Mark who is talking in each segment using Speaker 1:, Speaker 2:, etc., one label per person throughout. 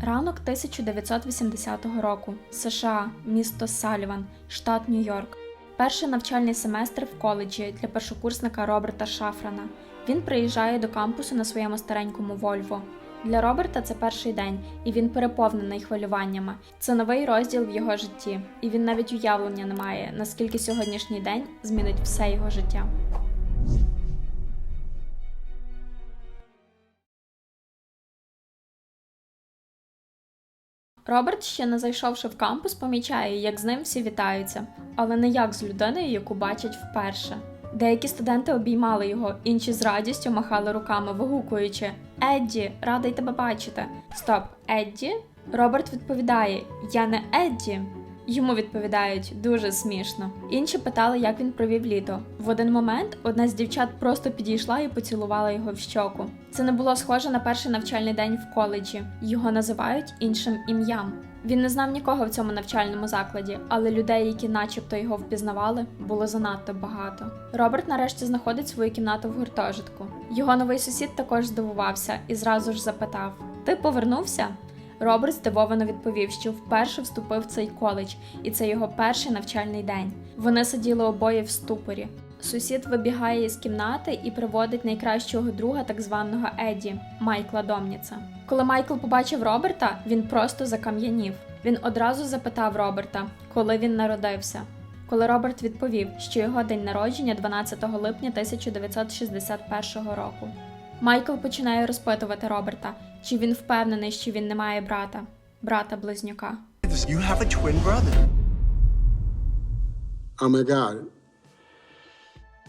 Speaker 1: Ранок 1980 року. США, місто Саліван, штат Нью-Йорк. Перший навчальний семестр в коледжі для першокурсника Роберта Шафрана. Він приїжджає до кампусу на своєму старенькому Вольво. Для Роберта це перший день, і він переповнений хвилюваннями. Це новий розділ в його житті, і він навіть уявлення не має, наскільки сьогоднішній день змінить все його життя. Роберт, ще не зайшовши в кампус, помічає, як з ним всі вітаються, але не як з людиною, яку бачать вперше. Деякі студенти обіймали його, інші з радістю махали руками, вигукуючи Едді, радий тебе бачити. Стоп, Едді? Роберт відповідає: Я не Едді. Йому відповідають дуже смішно. Інші питали, як він провів літо. В один момент одна з дівчат просто підійшла і поцілувала його в щоку. Це не було схоже на перший навчальний день в коледжі. Його називають іншим ім'ям. Він не знав нікого в цьому навчальному закладі, але людей, які начебто його впізнавали, було занадто багато. Роберт нарешті знаходить свою кімнату в гуртожитку. Його новий сусід також здивувався і зразу ж запитав: Ти повернувся? Роберт здивовано відповів, що вперше вступив в цей коледж, і це його перший навчальний день. Вони сиділи обоє в ступорі. Сусід вибігає із кімнати і приводить найкращого друга, так званого Еді, Майкла Домніца. Коли Майкл побачив Роберта, він просто закам'янів. Він одразу запитав Роберта, коли він народився. Коли Роберт відповів, що його день народження 12 липня 1961 року. Майкл починає розпитувати Роберта, чи він впевнений, що він не має брата, брата близнюка.
Speaker 2: You have a twin brother.
Speaker 3: Oh my God.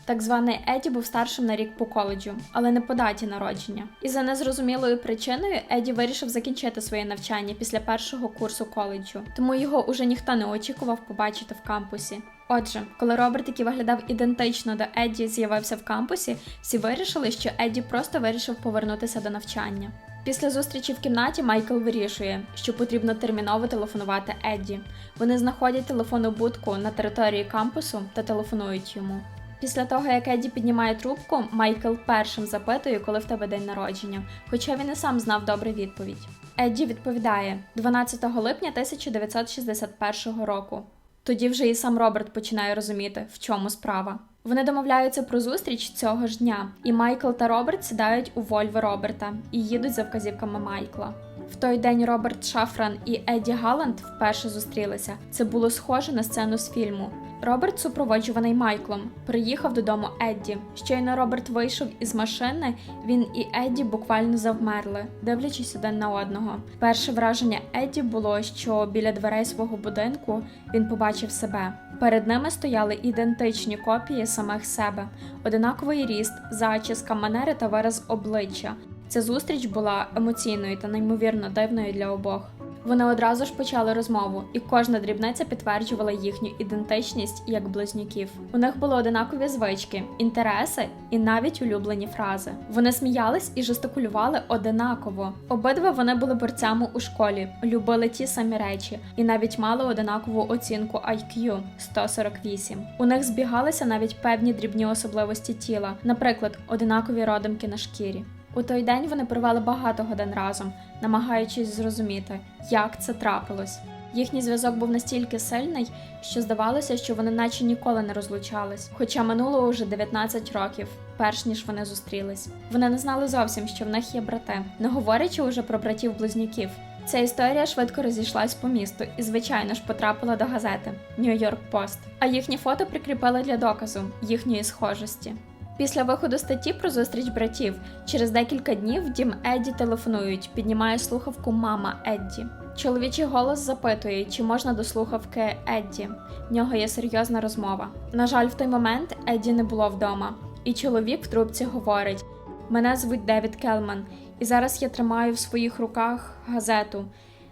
Speaker 1: Так званий Еді був старшим на рік по коледжу, але не по даті народження. І за незрозумілою причиною Еді вирішив закінчити своє навчання після першого курсу коледжу, тому його уже ніхто не очікував побачити в кампусі. Отже, коли Роберт, який виглядав ідентично до Едді, з'явився в кампусі, всі вирішили, що Едді просто вирішив повернутися до навчання. Після зустрічі в кімнаті Майкл вирішує, що потрібно терміново телефонувати Едді. Вони знаходять телефонну будку на території кампусу та телефонують йому. Після того, як Едді піднімає трубку, Майкл першим запитує, коли в тебе день народження, хоча він і сам знав добру відповідь. Едді відповідає 12 липня 1961 року. Тоді вже і сам Роберт починає розуміти, в чому справа. Вони домовляються про зустріч цього ж дня, і Майкл та Роберт сідають у Вольво Роберта і їдуть за вказівками Майкла. В той день Роберт Шафран і Едді Галант вперше зустрілися. Це було схоже на сцену з фільму. Роберт, супроводжуваний Майклом, приїхав додому Едді. Щойно Роберт вийшов із машини, він і Едді буквально завмерли, дивлячись один на одного. Перше враження Едді було, що біля дверей свого будинку він побачив себе. Перед ними стояли ідентичні копії самих себе, одинаковий ріст, зачіска, манери та вираз обличчя. Ця зустріч була емоційною та неймовірно дивною для обох. Вони одразу ж почали розмову, і кожна дрібниця підтверджувала їхню ідентичність як близнюків. У них були одинакові звички, інтереси і навіть улюблені фрази. Вони сміялись і жестикулювали одинаково. Обидва вони були борцями у школі, любили ті самі речі і навіть мали одинакову оцінку IQ 148. У них збігалися навіть певні дрібні особливості тіла, наприклад, одинакові родимки на шкірі. У той день вони провели багато годин разом, намагаючись зрозуміти, як це трапилось. Їхній зв'язок був настільки сильний, що здавалося, що вони наче ніколи не розлучались, хоча минуло уже 19 років, перш ніж вони зустрілись. Вони не знали зовсім, що в них є брати, не говорячи уже про братів-близнюків. Ця історія швидко розійшлась по місту і, звичайно ж, потрапила до газети Нью-Йорк Пост. А їхні фото прикріпили для доказу їхньої схожості. Після виходу статті про зустріч братів через декілька днів дім Едді телефонують, піднімає слухавку мама Едді. Чоловічий голос запитує, чи можна до слухавки Едді. В нього є серйозна розмова. На жаль, в той момент Едді не було вдома, і чоловік в трубці говорить: Мене звуть Девід Келман, і зараз я тримаю в своїх руках газету.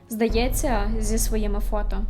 Speaker 1: Здається, зі своїми фото.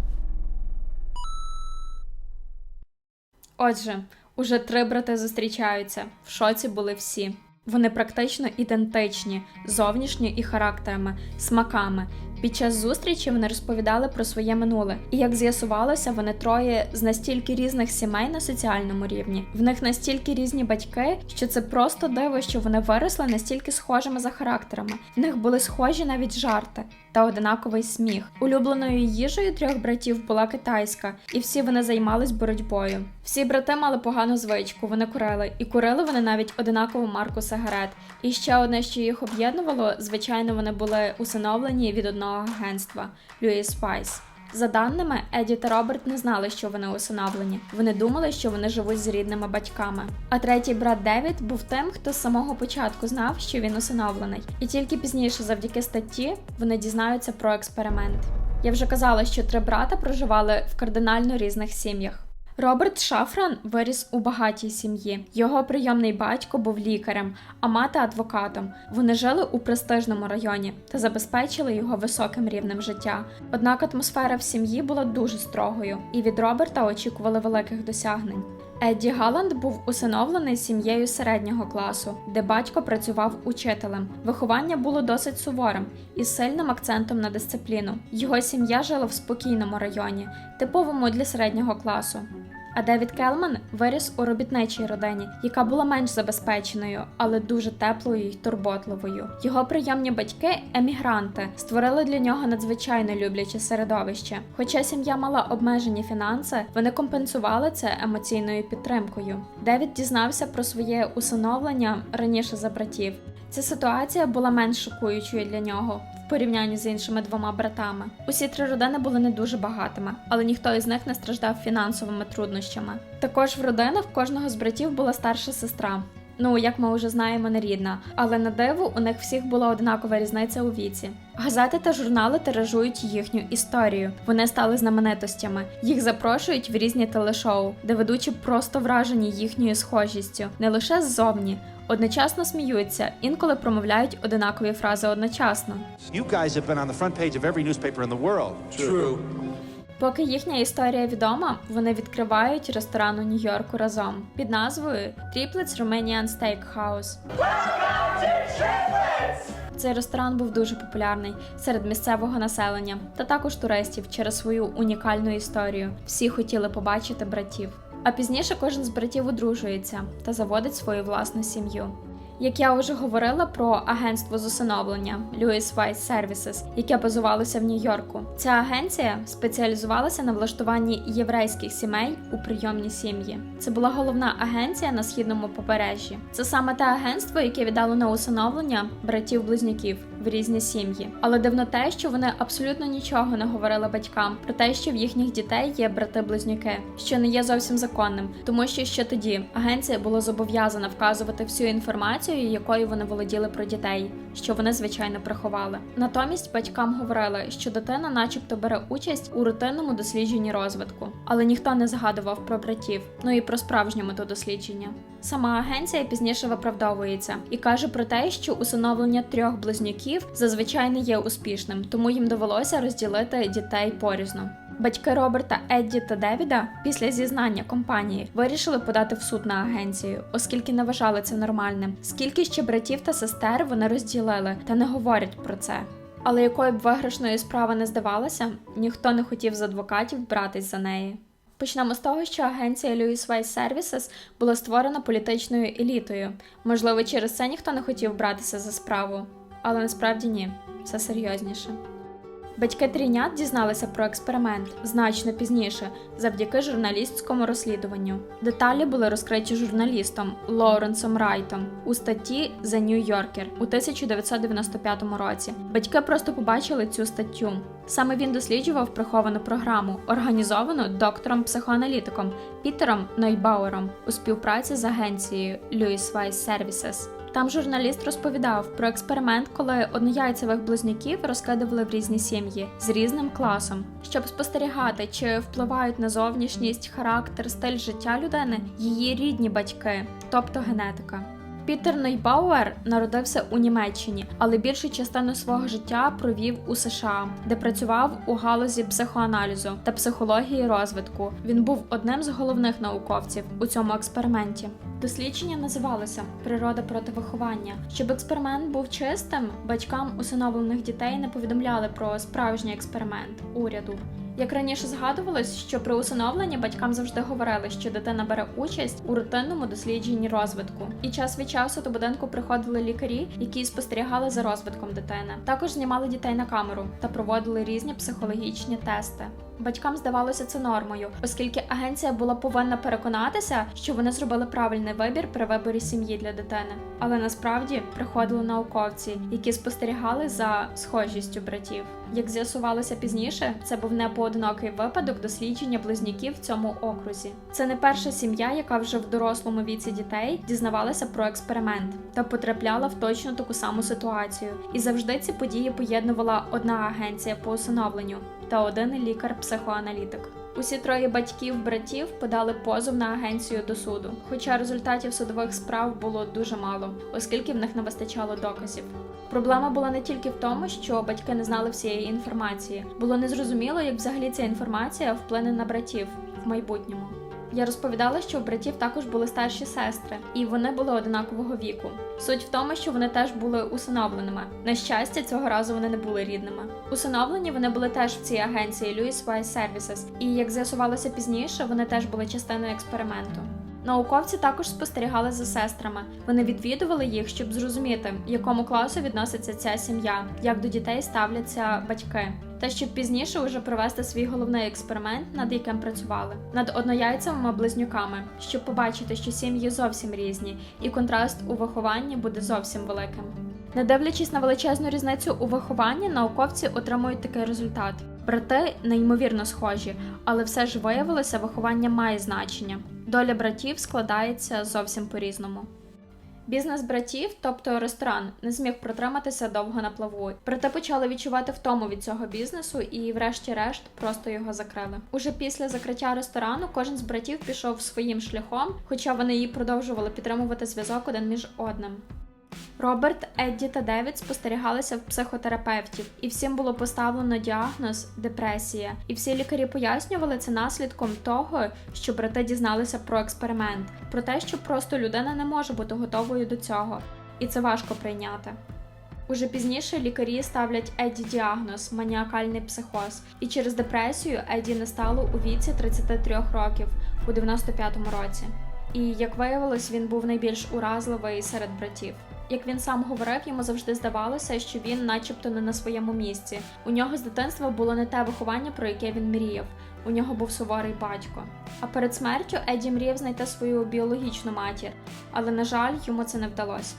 Speaker 1: Отже, уже три брати зустрічаються. В шоці були всі. Вони практично ідентичні зовнішньо і характерами, смаками, Під час зустрічі вони розповідали про своє минуле, і як з'ясувалося, вони троє з настільки різних сімей на соціальному рівні. В них настільки різні батьки, що це просто диво, що вони виросли настільки схожими за характерами. В них були схожі навіть жарти та одинаковий сміх. Улюбленою їжею трьох братів була китайська, і всі вони займались боротьбою. Всі брати мали погану звичку, вони курили, і курили вони навіть одинакову марку сигарет. І ще одне, що їх об'єднувало, звичайно, вони були усиновлені від одного агентства Льюіс Спайс. За даними, Еді та Роберт не знали, що вони усиновлені. Вони думали, що вони живуть з рідними батьками. А третій брат Девід був тим, хто з самого початку знав, що він усиновлений. І тільки пізніше, завдяки статті, вони дізнаються про експеримент. Я вже казала, що три брата проживали в кардинально різних сім'ях. Роберт Шафран виріс у багатій сім'ї. Його прийомний батько був лікарем, а мати адвокатом. Вони жили у престижному районі та забезпечили його високим рівнем життя. Однак атмосфера в сім'ї була дуже строгою, і від Роберта очікували великих досягнень. Едді Галанд був усиновлений сім'єю середнього класу, де батько працював учителем. Виховання було досить суворим із сильним акцентом на дисципліну. Його сім'я жила в спокійному районі, типовому для середнього класу. А Девід Келман виріс у робітничій родині, яка була менш забезпеченою, але дуже теплою й турботливою. Його прийомні батьки, емігранти, створили для нього надзвичайно любляче середовище. Хоча сім'я мала обмежені фінанси, вони компенсували це емоційною підтримкою. Девід дізнався про своє усиновлення раніше за братів. Ця ситуація була менш шокуючою для нього в порівнянні з іншими двома братами. Усі три родини були не дуже багатими, але ніхто із них не страждав фінансовими труднощами. Також в родинах кожного з братів була старша сестра. Ну, як ми вже знаємо, не рідна, але на диво у них всіх була однакова різниця у віці. Газети та журнали тиражують їхню історію. Вони стали знаменитостями. Їх запрошують в різні телешоу, де ведучі просто вражені їхньою схожістю, не лише ззовні. Одночасно сміються, інколи промовляють одинакові фрази одночасно.
Speaker 3: You guys have been on the front page of every newspaper in the world.
Speaker 2: True.
Speaker 1: Поки їхня історія відома, вони відкривають ресторан у Нью-Йорку разом під назвою Triplets Romanian Steakhouse. Цей ресторан був дуже популярний серед місцевого населення та також туристів через свою унікальну історію. Всі хотіли побачити братів. А пізніше кожен з братів одружується та заводить свою власну сім'ю. Як я вже говорила про агентство з усиновлення Lewis Wise Services, яке базувалося в Нью-Йорку. Ця агенція спеціалізувалася на влаштуванні єврейських сімей у прийомні сім'ї. Це була головна агенція на східному побережжі. Це саме те агентство, яке віддало на усиновлення братів-близнюків в різні сім'ї. Але дивно те, що вони абсолютно нічого не говорили батькам про те, що в їхніх дітей є брати-близнюки, що не є зовсім законним, тому що ще тоді агенція була зобов'язана вказувати всю інформацію, якою вони володіли про дітей, що вони звичайно приховали. Натомість батькам говорили, що дитина, начебто, бере участь у рутинному дослідженні розвитку, але ніхто не згадував про братів, ну і про справжню мету дослідження. Сама агенція пізніше виправдовується і каже про те, що усиновлення трьох близнюків зазвичай не є успішним, тому їм довелося розділити дітей порізно. Батьки Роберта, Едді та Девіда після зізнання компанії вирішили подати в суд на агенцію, оскільки не вважали це нормальним. Скільки ще братів та сестер вони розділили та не говорять про це. Але якою б виграшною справа не здавалася, ніхто не хотів з адвокатів братись за неї. Почнемо з того, що агенція Lewis Wise Services була створена політичною елітою. Можливо, через це ніхто не хотів братися за справу, але насправді ні, все серйозніше. Батьки трійнят дізналися про експеримент значно пізніше, завдяки журналістському розслідуванню. Деталі були розкриті журналістом Лоуренсом Райтом у статті The New Yorker у 1995 році. Батьки просто побачили цю статтю. Саме він досліджував приховану програму, організовану доктором-психоаналітиком Пітером Нойбауером у співпраці з агенцією Lewis Wise Services. Там журналіст розповідав про експеримент, коли однояйцевих близнюків розкидували в різні сім'ї з різним класом, щоб спостерігати, чи впливають на зовнішність, характер, стиль життя людини її рідні батьки, тобто генетика. Пітер Нойбауер народився у Німеччині, але більшу частину свого життя провів у США, де працював у галузі психоаналізу та психології розвитку. Він був одним з головних науковців у цьому експерименті. Дослідження називалося Природа проти виховання. Щоб експеримент був чистим, батькам усиновлених дітей не повідомляли про справжній експеримент уряду. Як раніше згадувалось, що при усиновленні батькам завжди говорили, що дитина бере участь у рутинному дослідженні розвитку, і час від часу до будинку приходили лікарі, які спостерігали за розвитком дитини. Також знімали дітей на камеру та проводили різні психологічні тести. Батькам здавалося це нормою, оскільки агенція була повинна переконатися, що вони зробили правильний вибір при виборі сім'ї для дитини. Але насправді приходили науковці, які спостерігали за схожістю братів. Як з'ясувалося пізніше, це був не поодинокий випадок дослідження близнюків в цьому окрузі. Це не перша сім'я, яка вже в дорослому віці дітей дізнавалася про експеримент та потрапляла в точно таку саму ситуацію. І завжди ці події поєднувала одна агенція по усиновленню та один лікар-психоаналітик. Усі троє батьків братів подали позов на агенцію до суду, хоча результатів судових справ було дуже мало, оскільки в них не вистачало доказів. Проблема була не тільки в тому, що батьки не знали всієї інформації. Було незрозуміло, як взагалі ця інформація вплине на братів в майбутньому. Я розповідала, що у братів також були старші сестри, і вони були одинакового віку. Суть в тому, що вони теж були усиновленими. На щастя, цього разу вони не були рідними. Усиновлені вони були теж в цій агенції Lewis Wise Services, і як з'ясувалося пізніше, вони теж були частиною експерименту. Науковці також спостерігали за сестрами. Вони відвідували їх, щоб зрозуміти, якому класу відноситься ця сім'я, як до дітей ставляться батьки. Та щоб пізніше уже провести свій головний експеримент, над яким працювали, над однояйцевими близнюками, щоб побачити, що сім'ї зовсім різні, і контраст у вихованні буде зовсім великим. Не дивлячись на величезну різницю у вихованні, науковці отримують такий результат. Брати неймовірно схожі, але все ж виявилося, виховання має значення. Доля братів складається зовсім по-різному. Бізнес братів, тобто ресторан, не зміг протриматися довго на плаву. Проте почали відчувати втому від цього бізнесу і, врешті-решт, просто його закрили. Уже після закриття ресторану кожен з братів пішов своїм шляхом, хоча вони і продовжували підтримувати зв'язок один між одним. Роберт, Едді та Девід спостерігалися в психотерапевтів, і всім було поставлено діагноз депресія. І всі лікарі пояснювали це наслідком того, що брати дізналися про експеримент, про те, що просто людина не може бути готовою до цього, і це важко прийняти. Уже пізніше лікарі ставлять Едді діагноз маніакальний психоз, і через депресію Едді не стало у віці 33 років у 95-му році. І як виявилось, він був найбільш уразливий серед братів. Як він сам говорив, йому завжди здавалося, що він, начебто, не на своєму місці. У нього з дитинства було не те виховання, про яке він мріяв. У нього був суворий батько. А перед смертю Еді мріяв знайти свою біологічну матір, але, на жаль, йому це не вдалося.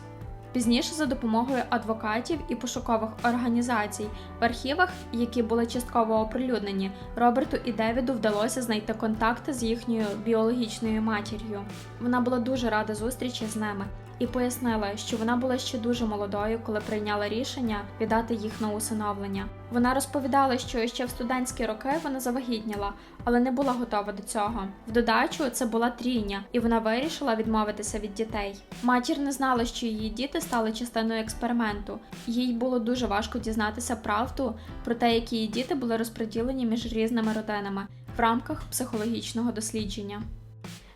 Speaker 1: Пізніше, за допомогою адвокатів і пошукових організацій в архівах, які були частково оприлюднені, Роберту і Девіду вдалося знайти контакти з їхньою біологічною матір'ю. Вона була дуже рада зустрічі з ними і пояснила, що вона була ще дуже молодою, коли прийняла рішення віддати їх на усиновлення. Вона розповідала, що ще в студентські роки вона завагітніла, але не була готова до цього. В додачу це була трійня, і вона вирішила відмовитися від дітей. Матір не знала, що її діти стали частиною експерименту. Їй було дуже важко дізнатися правду про те, які її діти були розподілені між різними родинами в рамках психологічного дослідження.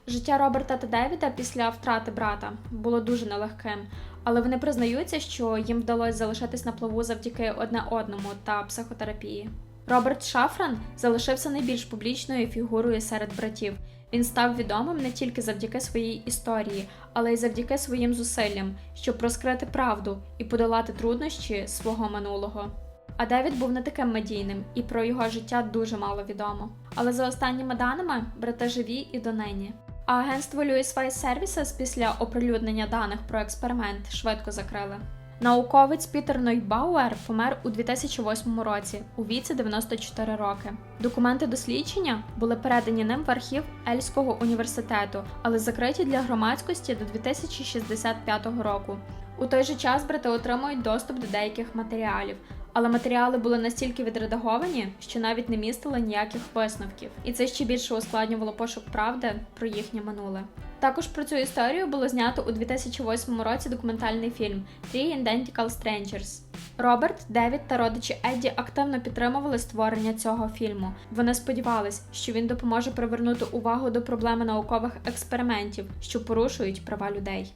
Speaker 1: Життя Роберта та Девіда після втрати брата було дуже нелегким, але вони признаються, що їм вдалося залишитись на плаву завдяки одне одному та психотерапії. Роберт Шафран залишився найбільш публічною фігурою серед братів. Він став відомим не тільки завдяки своїй історії, але й завдяки своїм зусиллям, щоб розкрити правду і подолати труднощі свого минулого. А Девід був не таким медійним, і про його життя дуже мало відомо. Але за останніми даними, брати живі і донині. Агентство Lewis Wise Services після оприлюднення даних про експеримент швидко закрили. Науковець Пітер Нойбауер помер у 2008 році у віці 94 роки. Документи дослідження були передані ним в архів Ельського університету, але закриті для громадськості до 2065 року. У той же час брати отримують доступ до деяких матеріалів, Але матеріали були настільки відредаговані, що навіть не містили ніяких висновків, і це ще більше ускладнювало пошук правди про їхнє минуле. Також про цю історію було знято у 2008 році документальний фільм Three Identical Strangers. Роберт, Девід та родичі Едді активно підтримували створення цього фільму. Вони сподівались, що він допоможе привернути увагу до проблеми наукових експериментів, що порушують права людей.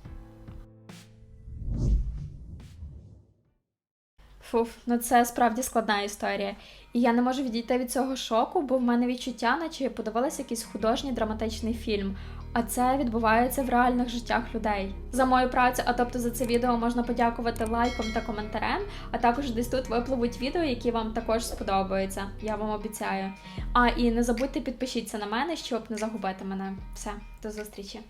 Speaker 1: Фуф, ну це справді складна історія. І я не можу відійти від цього шоку, бо в мене відчуття, наче подивилася якийсь художній драматичний фільм. А це відбувається в реальних життях людей. За мою працю, а тобто за це відео можна подякувати лайком та коментарем, а також десь тут випливуть відео, які вам також сподобаються. Я вам обіцяю. А і не забудьте підпишіться на мене, щоб не загубити мене. Все, до зустрічі.